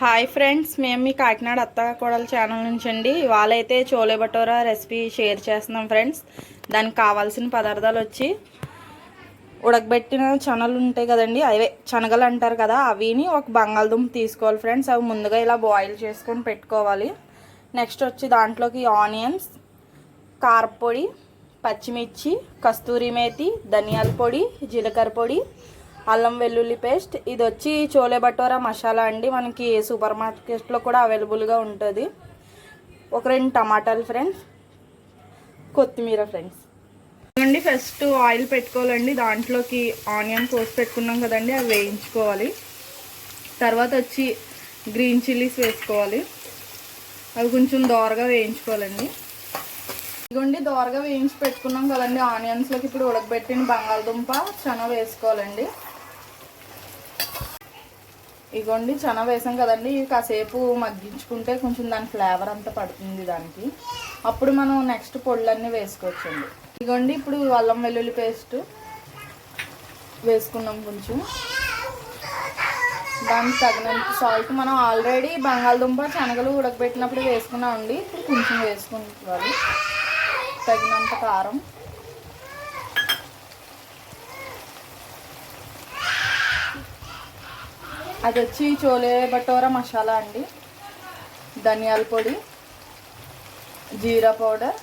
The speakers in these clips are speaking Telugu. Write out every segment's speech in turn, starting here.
హాయ్ ఫ్రెండ్స్ మేము మీ కాకినాడ అత్త కోడల ఛానల్ నుంచి అండి ఇవాళ చోలే భటోరా రెసిపీ షేర్ చేస్తున్నాం ఫ్రెండ్స్. దానికి కావాల్సిన పదార్థాలు వచ్చి ఉడకబెట్టిన చనలు ఉంటాయి కదండి అవే శనగలు అంటారు కదా అవిని ఒక బంగాళదుంప తీసుకోవాలి ఫ్రెండ్స్. అవి ముందుగా ఇలా బాయిల్ చేసుకొని పెట్టుకోవాలి. నెక్స్ట్ వచ్చి దాంట్లోకి ఆనియన్స్ కారపొడి పచ్చిమిర్చి కస్తూరి మేతి ధనియాల పొడి జీలకర్ర పొడి అల్లం వెల్లుల్లి పేస్ట్. ఇది వచ్చి చోలే భటోరా మసాలా అండి. మనకి సూపర్ మార్కెట్లో కూడా అవైలబుల్గా ఉంటుంది. ఒక రెండు టమాటాలు ఫ్రెండ్స్. కొత్తిమీర ఫ్రెండ్స్. అండి ఫస్ట్ ఆయిల్ పెట్టుకోవాలండి. దాంట్లోకి ఆనియన్ కోసి పెట్టుకున్నాం కదండి అవి వేయించుకోవాలి. తర్వాత వచ్చి గ్రీన్ చిల్లీస్ వేసుకోవాలి. అవి కొంచెం దోరగా వేయించుకోవాలండి. ఇదిగోండి దోరగా వేయించి పెట్టుకున్నాం కదండి ఆనియన్స్లోకి. ఇప్పుడు ఉడకబెట్టిన బంగాళదుంప చన వేసుకోవాలండి. ఇగోండి చన వేసాం కదండి. కాసేపు మగ్గించుకుంటే కొంచెం దాని ఫ్లేవర్ అంతా పడుతుంది దానికి. అప్పుడు మనం నెక్స్ట్ పొళ్ళన్నీ వేసుకోవచ్చండి. ఇగోండి ఇప్పుడు అల్లం వెల్లుల్లి పేస్ట్ వేసుకున్నాం కొంచెం. దానికి తగినంత సాల్ట్ మనం ఆల్రెడీ బంగాళదుంప శనగలు ఉడకబెట్టినప్పుడు వేసుకున్నామండి. ఇప్పుడు కొంచెం వేసుకుంటారు తగినంత కారం. అది వచ్చి చోలే భటోరా మసాలా అండి. ధనియాల పొడి జీరా పౌడర్.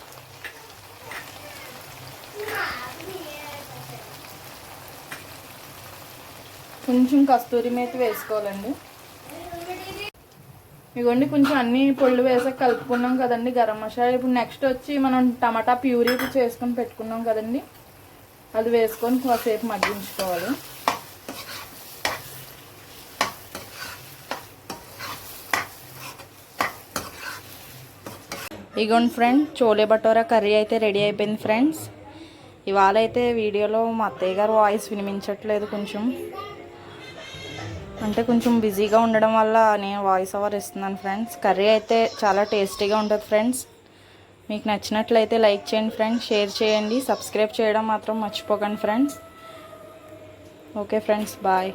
కొంచెం కస్తూరి మేతి వేసుకోవాలండి. ఇవ్వండి కొంచెం అన్ని పొళ్ళు వేసాక కలుపుకున్నాం కదండి గరం మసాలా. ఇప్పుడు నెక్స్ట్ వచ్చి మనం టమాటా ప్యూరీ చేసుకొని పెట్టుకున్నాం కదండి అది వేసుకొని కాసేపు మగ్గించుకోవాలి. ఇగోండి ఫ్రెండ్ చోలే భటోరా కర్రీ అయితే రెడీ అయిపోయింది ఫ్రెండ్స్. ఇవాళ అయితే వీడియోలో మా అత్తయ్య గారు వాయిస్ వినిపించట్లేదు కొంచెం. అంటే కొంచెం బిజీగా ఉండడం వల్ల నేను వాయిస్ ఓవర్ ఇస్తున్నాను ఫ్రెండ్స్. కర్రీ అయితే చాలా టేస్టీగా ఉంటుంది ఫ్రెండ్స్. మీకు నచ్చినట్లయితే లైక్ చేయండి ఫ్రెండ్స్ షేర్ చేయండి సబ్స్క్రైబ్ చేయడం మాత్రం మర్చిపోకండి ఫ్రెండ్స్. Okay friends bye.